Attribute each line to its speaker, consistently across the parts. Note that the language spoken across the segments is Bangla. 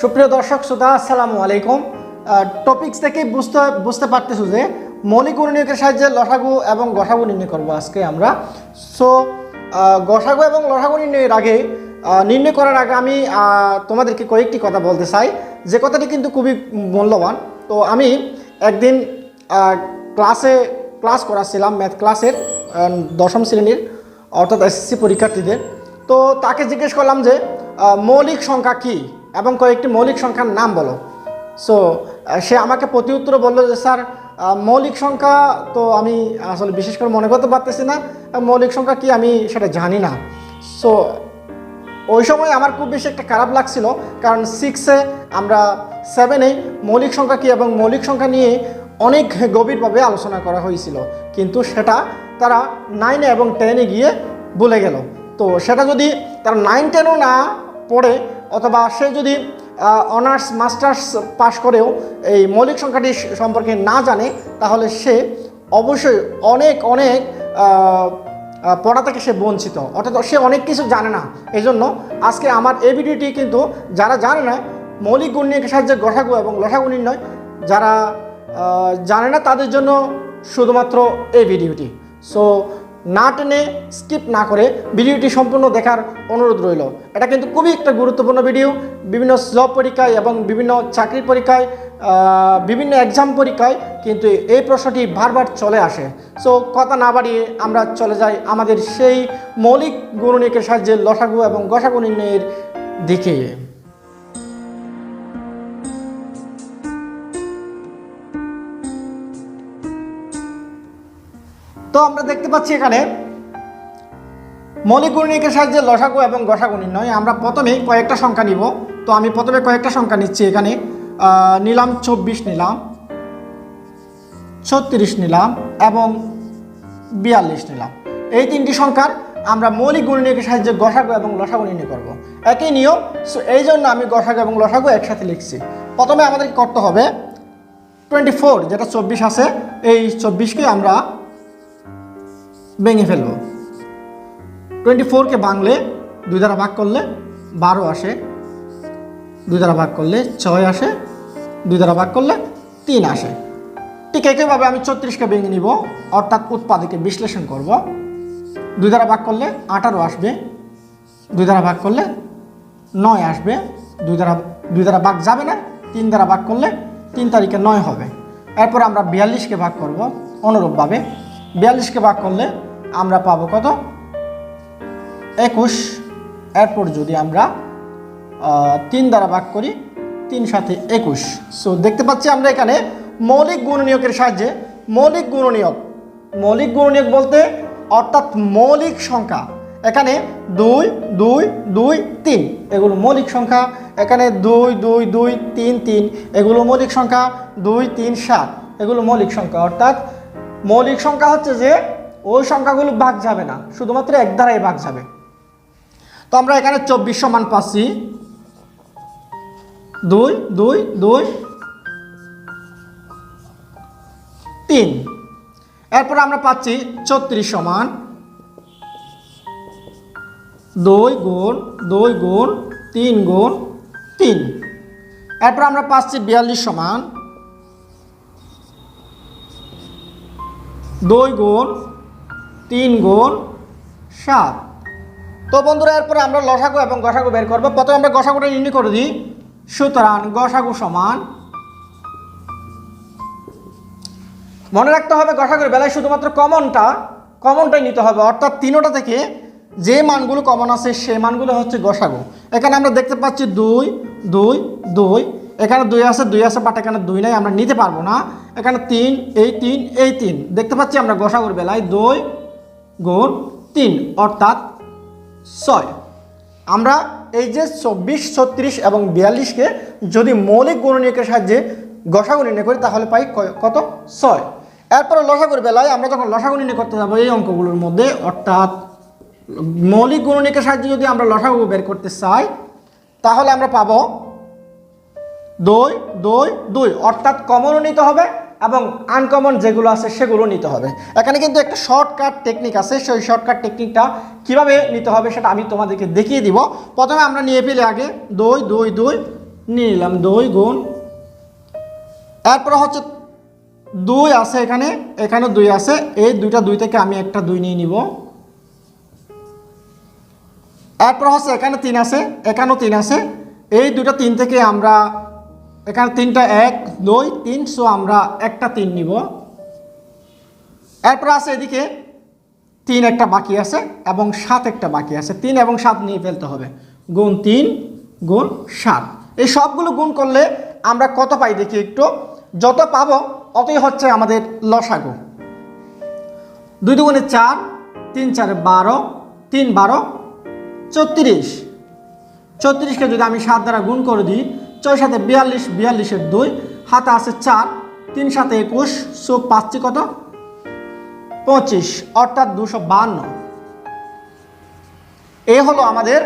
Speaker 1: সুপ্রিয় দর্শক, শ্রোতা, আসসালামু আলাইকুম। টপিকস থেকে বুঝতে বুঝতে পারতেছো যে মৌলিক গুণনীয়কের সাহায্যে লসাগু এবং গসাগু নির্ণয় করব আজকে আমরা। সো গসাগু এবং লসাগু নির্ণয়ের আগে নির্ণয় করার আগে আমি তোমাদেরকে কয়েকটি কথা বলতে চাই। যে কথাটি কিন্তু খুবই মূল্যবান। তো আমি একদিন ক্লাসে ক্লাস করাচ্ছিলাম ম্যাথ ক্লাসের দশম শ্রেণির, অর্থাৎ এসএসসি পরীক্ষার্থীদের। তো তাকে জিজ্ঞেস করলাম যে মৌলিক সংখ্যা কি? এবং কয়েকটি মৌলিক সংখ্যার নাম বলো। সো সে আমাকে প্রতি উত্তরে বলল যে, স্যার মৌলিক সংখ্যা তো আমি আসলে বিশেষ করে মনে করতে পারতেছি না। মৌলিক সংখ্যা কি আমি সেটা জানি না। সো ওই সময় আমার খুব বেশি একটা খারাপ লাগছিল, কারণ সিক্সে আমরা সেভেনে মৌলিক সংখ্যা কী এবং মৌলিক সংখ্যা নিয়ে অনেক গভীরভাবে আলোচনা করা হয়েছিল। কিন্তু সেটা তারা নাইনে এবং টেনে গিয়ে ভুলে গেল। তো সেটা যদি তারা নাইন টেনও না পড়ে অথবা সে যদি অনার্স মাস্টার্স পাশ করেও এই মৌলিক সংখ্যাটি সম্পর্কে না জানে, তাহলে সে অবশ্যই অনেক অনেক পড়া থেকে সে বঞ্চিত। অর্থাৎ সে অনেক কিছু জানে না। এই জন্য আজকে আমার এই ভিডিওটি কিন্তু যারা জানে না, মৌলিক গুণ নিয়ে সাহায্যে গঠাগু এবং লসাগু নির্ণয়, যারা জানে না, তাদের জন্য শুধুমাত্র এই ভিডিওটি সো না টেনে স্কিপ না করে ভিডিওটি সম্পূর্ণ দেখার অনুরোধ রইল। এটা কিন্তু খুবই একটা গুরুত্বপূর্ণ ভিডিও বিভিন্ন জব পরীক্ষায় এবং বিভিন্ন চাকরির পরীক্ষায় বিভিন্ন এক্সাম পরীক্ষায় কিন্তু এই প্রশ্নটি বারবার চলে আসে। সো কথা না বাড়িয়ে আমরা চলে যাই আমাদের সেই মৌলিক গুণনীকের সাহায্যে লসাগু এবং গসাগু নির্ণয়ের দিকে। তো আমরা দেখতে পাচ্ছি এখানে মৌলিক সাহায্যে লসাগু এবং গসাগু নির্ণয়। আমরা প্রথমে কয়েকটা সংখ্যা নিব। তো আমি প্রথমে কয়েকটা সংখ্যা নিচ্ছি এখানে। নিলাম চব্বিশ নিলাম, ছত্রিশ নিলাম এবং বিয়াল্লিশ নিলাম। এই তিনটি সংখ্যার আমরা মৌলিক গুণনীকের সাহায্যে গসাগু এবং লসাগু নির্ণয় করব। একই নিয়ম, সো এই জন্য আমি গসাগু এবং লসাগু একসাথে লিখছি। প্রথমে আমাদের করতে হবে টোয়েন্টি ফোর যেটা চব্বিশ আছে, এই চব্বিশকে আমরা ভেঙে ফেলব। টোয়েন্টি ফোরকে ভাঙলে দুই দ্বারা ভাগ করলে বারো আসে, দুই দ্বারা ভাগ করলে ছয় আসে, দুই দ্বারা ভাগ করলে তিন আসে। ঠিক একইভাবে আমি ছত্রিশকে ভেঙে নিব, অর্থাৎ উৎপাদকে বিশ্লেষণ করব। দুই দ্বারা ভাগ করলে আঠারো আসবে, দুই দ্বারা ভাগ করলে নয় আসবে, দুই দ্বারা দুই দ্বারা ভাগ যাবে না, তিন দ্বারা ভাগ করলে তিন তারিখে নয় হবে। এরপর আমরা বিয়াল্লিশকে ভাগ করব অনুরূপভাবে। বিয়াল্লিশকে ভাগ করলে আমরা পাবো কত? একুশ। এরপর যদি আমরা তিন দ্বারা ভাগ করি, তিন সাথে একুশ। সো দেখতে পাচ্ছি আমরা এখানে মৌলিক গুণনীয়কের সাহায্যে মৌলিক গুণনীয়ক মৌলিক গুণনীয়ক বলতে অর্থাৎ মৌলিক সংখ্যা। এখানে দুই দুই দুই, তিন, এগুলো মৌলিক সংখ্যা। এখানে দুই দুই দুই, তিন তিন, এগুলো মৌলিক সংখ্যা। দুই, তিন, সাত, এগুলো মৌলিক সংখ্যা। অর্থাৎ মৌলিক সংখ্যা হচ্ছে যে ওই সংখ্যাগুলো ভাগ যাবে না, শুধুমাত্র এক দ্বারাই ভাগ যাবে। তো আমরা এখানে চব্বিশ সমান পাচ্ছি দুই দুই দুই। তিন। এরপর আমরা পাচ্ছি ছত্রিশ সমান দুই গুণ দুই গুণ, তিন গুণ, তিন। এরপর আমরা পাচ্ছি বিয়াল্লিশ সমান দুই গুণ তিন গুণ সাত। তো বন্ধুরা, এরপরে আমরা লসাগু এবং গসাগু বের করব। প্রথমে আমরা গসাগুটা নির্ণয় করে দিই। সুতরাং গসাগু সমান মনে রাখতে হবে, গসাগুর বেলায় শুধুমাত্র কমনটা, কমনটাই নিতে হবে। অর্থাৎ তিনোটা থেকে যে মানগুলো কমন আছে, সে মানগুলো হচ্ছে গসাগু। এখানে আমরা দেখতে পাচ্ছি দুই দুই দুই। এখানে দুই আছে দুই আছে, বাট এখানে দুই নাই, আমরা নিতে পারব না। এখানে তিন, এই তিন এই তিন। দেখতে পাচ্ছি আমরা গসাগুর বেলায় দুই গুণ তিন, অর্থাৎ ছয়। আমরা এই যে চব্বিশ, ছত্রিশ এবং বিয়াল্লিশকে যদি মৌলিক গুণনীয়কের সাহায্যে গসাগু নির্ণয় করি, তাহলে পাই কত? ছয়। এরপরে লসাগুর বেলায় আমরা যখন লসাগু নির্ণয় করতে যাব, এই অঙ্কগুলোর মধ্যে, অর্থাৎ মৌলিক গুণনীয়কের সাহায্যে যদি আমরা লসাগু বের করতে চাই, তাহলে আমরা পাবো দুই দুই দুই। অর্থাৎ কমনও নিতে হবে এবং আনকমন যেগুলো আছে সেগুলো নিতে হবে। এখানে কিন্তু একটা শর্টকাট টেকনিক আছে। সেই শর্টকাট টেকনিকটা কীভাবে নিতে হবে সেটা আমি তোমাদেরকে দেখিয়ে দিব। প্রথমে আমরা নিয়ে ফেলে আগে। দুই দুই দুই, নিয়ে নিলাম। দুই গুণ। এরপরে হচ্ছে দুই আছে এখানে। এখানে দুই আছে। এই দুইটা দুই থেকে আমি একটা দুই নিয়ে নিব। এরপর হচ্ছে এখানে তিন আছে। এখানেও তিন আছে। এই দুটো তিন থেকে আমরা এখানে তিনটা এক, দুই, তিন, সো আমরা একটা তিন নিব। এরপর আছে এদিকে তিন একটা বাকি আছে এবং সাত একটা বাকি আছে। তিন এবং সাত নিয়ে ফেলতে হবে। গুণ তিন, গুণ সাত। এই সবগুলো গুণ করলে আমরা কত পাই দেখি একটু। যত পাবো অতই হচ্ছে আমাদের লসাগু। দুই দুগুণে চার, তিন চারে বারো, তিন বারো, চৌত্রিশ। চৌত্রিশকে যদি আমি সাত দ্বারা গুণ করে দিই ছয় সাথে বিয়াল্লিশ, বিয়াল্লিশের দুই হাতে আছে চার, তিন সাথে একুশ সো পাচ্ছি কত? পঁচিশ, অর্থাৎ দুশো বান্ন। এই হলো আমাদের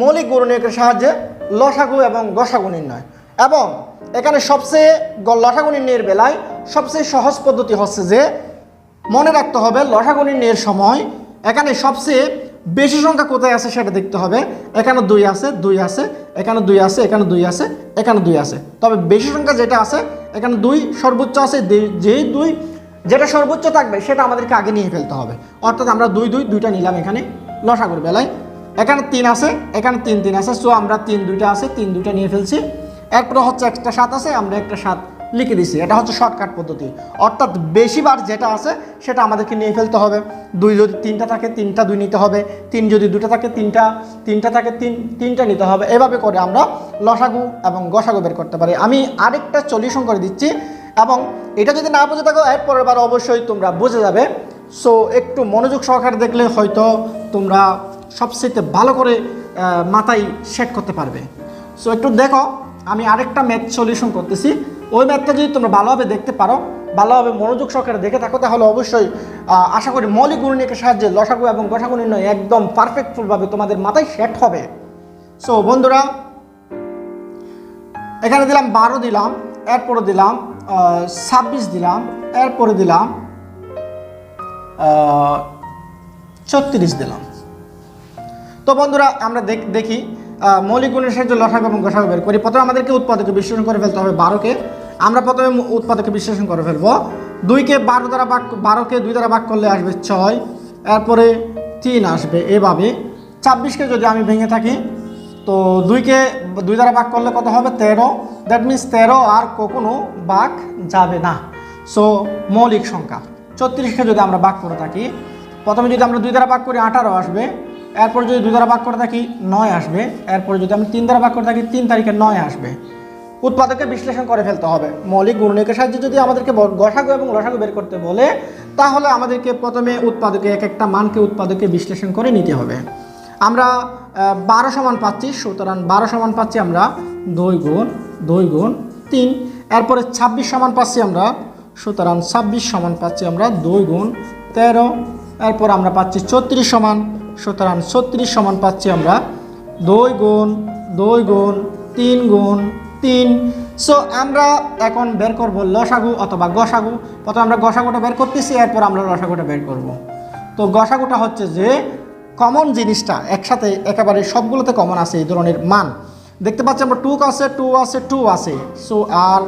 Speaker 1: মৌলিক গুণনীয়কের সাহায্যে লসাগু এবং গসাগু নির্ণয়। এবং এখানে সবচেয়ে লসাগু নির্ণয়ের বেলায় সবচেয়ে সহজ পদ্ধতি হচ্ছে যে মনে রাখতে হবে লসাগু নির্ণয়ের সময় এখানে সবচেয়ে বেশি সংখ্যা কোথায় আছে সেটা দেখতে হবে। এখানে দুই আছে দুই আছে, এখানে দুই আছে, এখানে দুই আছে, এখানে দুই আছে। তবে বেশি সংখ্যা যেটা আছে, এখানে দুই সর্বোচ্চ আছে যেই দুই যেটা সর্বোচ্চ থাকবে সেটা আমাদেরকে আগে নিয়ে ফেলতে হবে। অর্থাৎ আমরা দুই দুই, দুইটা নিলাম এখানে লসাগুর বেলায় এখানে তিন আছে, এখানে তিন তিন আছে। সো আমরা তিন, দুইটা আছে, তিন, দুইটা নিয়ে ফেলছি। এরপরে হচ্ছে একটা সাত আছে, আমরা একটা সাত লিখে দিছি। এটা হচ্ছে শর্টকাট পদ্ধতি। অর্থাৎ বেশিবার যেটা আছে, সেটা আমাদেরকে নিয়ে ফেলতে হবে। দুই যদি তিনটা থাকে, তিনটা দুই নিতে হবে। তিন যদি দুটো থাকে, তিনটা তিনটা থাকে, তিন, তিনটা নিতে হবে। এভাবে করে আমরা লসাগু এবং গসাগু বের করতে পারি। আমি আরেকটা সলিউশন করে দিচ্ছি এবং এটা যদি না বুঝে থাকো এর পরের বার অবশ্যই তোমরা বুঝে যাবে। সো একটু মনোযোগ সহকারে দেখলে হয়তো তোমরা সবচেয়ে ভালো করে মাথায় সেট করতে পারবে। সো একটু দেখো, আমি আরেকটা ম্যাথ সলিউশন করতেছি। ওই ম্যাথটা যদি তোমরা ভালোভাবে দেখতে পারো, ভালোভাবে মনোযোগ সহকারে দেখে থাকো, তাহলে অবশ্যই আশা করি মৌলিক গুণনীকের সাহায্যে লসাগু এবং গসাগু নির্ণয় একদম পারফেক্টফুলভাবে তোমাদের মাথায় সেট হবে। সো বন্ধুরা, এখানে দিলাম বারো দিলাম, এরপরে দিলাম ছাব্বিশ দিলাম, এরপরে দিলাম ছত্রিশ দিলাম। তো বন্ধুরা, আমরা দেখ- মৌলিক গুণের সাহায্যে লসাগু এবং গসাগু বের করি। প্রথমে আমাদেরকে উৎপাদকে বিশ্লেষণ করে ফেলতে হবে বারোকে। আমরা প্রথমে উৎপাদকে বিশ্লেষণ করে ফেলব। দুইকে বারো দ্বারা ভাগ বারোকে দুই দ্বারা ভাগ করলে আসবে ছয়। এরপরে তিন আসবে এভাবে। ছাব্বিশকে যদি আমি ভেঙে থাকি, তো দুইকে দুই দ্বারা ভাগ করলে কত হবে? তেরো। দ্যাট মিন্স তেরো আর কখনো ভাগ যাবে না। সো মৌলিক সংখ্যা। ছত্রিশকে যদি আমরা ভাগ করে থাকি, প্রথমে যদি আমরা দুই দ্বারা ভাগ করি, আঠারো আসবে। এরপর যদি দুই দ্বারা ভাগ করে থাকি, নয় আসবে। এরপর যদি আমি তিন দ্বারা ভাগ করে থাকি, তিন তারিখে নয় আসবে। উৎপাদকে বিশ্লেষণ করে ফেলতে হবে। মৌলিক গুণনীকের সাহায্যে যদি আমাদেরকে গসাগু এবং লসাগু বের করতে বলে, তাহলে আমাদেরকে প্রথমে উৎপাদকে, এক একটা মানকে উৎপাদকে বিশ্লেষণ করে নিতে হবে। আমরা বারো সমান পাচ্ছি, সুতরাং বারো সমান পাচ্ছি আমরা দুই গুণ দুই গুণ তিন। এরপরে ছাব্বিশ সমান পাচ্ছি আমরা, সুতরাং ছাব্বিশ সমান পাচ্ছি আমরা দুই গুণ তেরো। এরপর আমরা পাচ্ছি ছত্রিশ সমান সুতরাং ছত্রিশ সমান পাচ্ছি আমরা দুই গুণ দুই গুণ, তিন গুণ, তিন। সো আমরা এখন বের করব লসাগু অথবা গসাগু। প্রথমে আমরা গসাগুটা বের করতেছি, এরপর আমরা লসাগুটা বের করব। তো গসাগুটা হচ্ছে যে কমন জিনিসটা একসাথে একেবারে সবগুলোতে কমন আছে এই ধরনের মান। দেখতে পাচ্ছি আমরা টু আছে টু আছে টু আছে। সো আর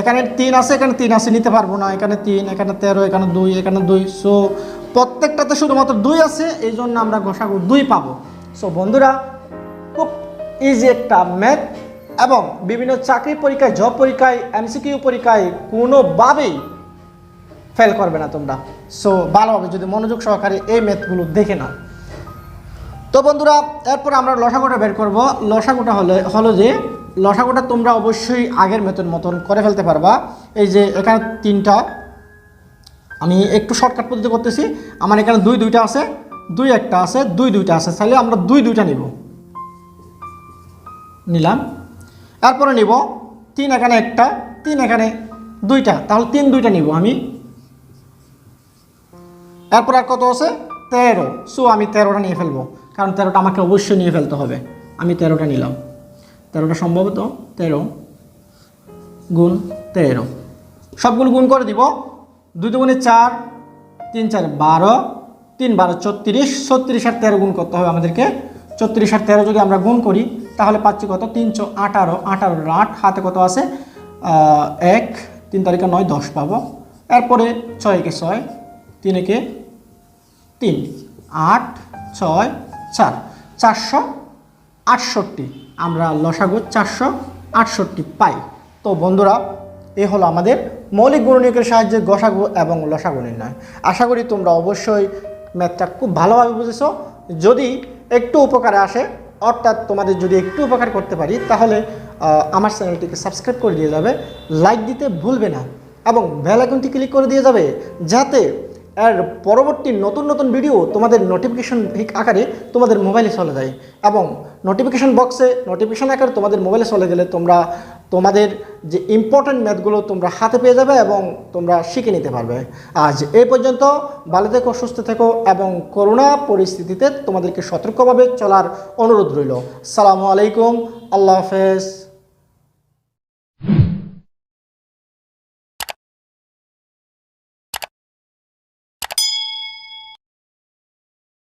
Speaker 1: এখানে তিন আছে, এখানে তিন আছে, নিতে পারব না। এখানে তিন, এখানে তেরো, এখানে দুই এখানে দুই। সো প্রত্যেকটাতে শুধুমাত্র দুই আছে এই জন্য আমরা গোসাগু দুই পাবো। সো বন্ধুরা, খুব ইজি একটা ম্যাথ এবং বিভিন্ন চাকরি পরীক্ষায় জব পরীক্ষায় এমসিকিউ পরীক্ষায় কোনোভাবেই ফেল করবে না তোমরা। সো ভালোভাবে যদি মনোযোগ সহকারে এই ম্যাথগুলো দেখে নাও। তো বন্ধুরা, এরপর আমরা লসাগুটা বের করব। লসাগোটা হলে, হলো যে, লসাগুটা তোমরা অবশ্যই আগের মেথড মতন করে ফেলতে পারবা। এই যে, এখানে তিনটা আমি একটু শর্টকাট পদ্ধতি করতেছি। আমার এখানে দুই দুইটা আছে, দুই একটা আছে, দুই দুইটা আছে। তাহলে আমরা দুই দুইটা নিব। নিলাম। এরপরে নিব তিন এখানে একটা, তিন এখানে দুইটা। তাহলে তিন দুইটা নিব আমি। এরপর আর কত আছে? তেরো। সো আমি তেরোটা নিয়ে ফেলব। কারণ তেরোটা আমাকে অবশ্যই নিয়ে ফেলতে হবে। আমি তেরোটা নিলাম। তেরোটা সম্ভবত তেরো গুণ তেরো। সবগুলো গুণ করে দিব। দুই দুগুণে চার, তিন চার বারো, তিন বারো ছত্রিশ ছত্রিশ আর তেরো গুণ করতে হবে আমাদেরকে। ছত্রিশ আর তেরো যদি আমরা গুণ করি, তাহলে পাচ্ছি কত? তিনশো আঠারো। আঠারো আট, হাতে কত আছে? এক, তিন তারিখে নয়, দশ পাবো। এরপরে ছয় একে ছয়, তিন একে তিন, আট, ছয়, চার। চারশো আটষট্টি। আমরা লসাগু চারশো আটষট্টি পাই। তো বন্ধুরা, এ হলো আমাদের মৌলিক গুণনীয়কের সাহায্যে গসাগু এবং লসাগু নির্ণয়। আশা করি তোমরা অবশ্যই ম্যাথটা খুব ভালোভাবে বুঝেছ। যদি একটু উপকারে আসে, অর্থাৎ তোমাদের যদি একটু উপকার করতে পারি, তাহলে আমার চ্যানেলটিকে সাবস্ক্রাইব করে দিয়ে যাবে, লাইক দিতে ভুলবে না এবং বেল আইকনটি ক্লিক করে দিয়ে যাবে, যাতে এর পরবর্তী নতুন নতুন ভিডিও তোমাদের নোটিফিকেশন আকারে তোমাদের মোবাইলে চলে যায় এবং নোটিফিকেশন বক্সে, নোটিফিকেশন আকারে তোমাদের মোবাইলে চলে গেলে তোমরা তোমাদের যে ইম্পর্ট্যান্ট ম্যাথগুলো তোমরা হাতে পেয়ে যাবে এবং তোমরা শিখে নিতে পারবে। আজ এই পর্যন্ত, ভালো থেকো, সুস্থ থেকো এবং করোনা পরিস্থিতিতে তোমাদেরকে সতর্কভাবে চলার অনুরোধ রইল। সালামু আলাইকুম, আল্লাহ হাফেজ।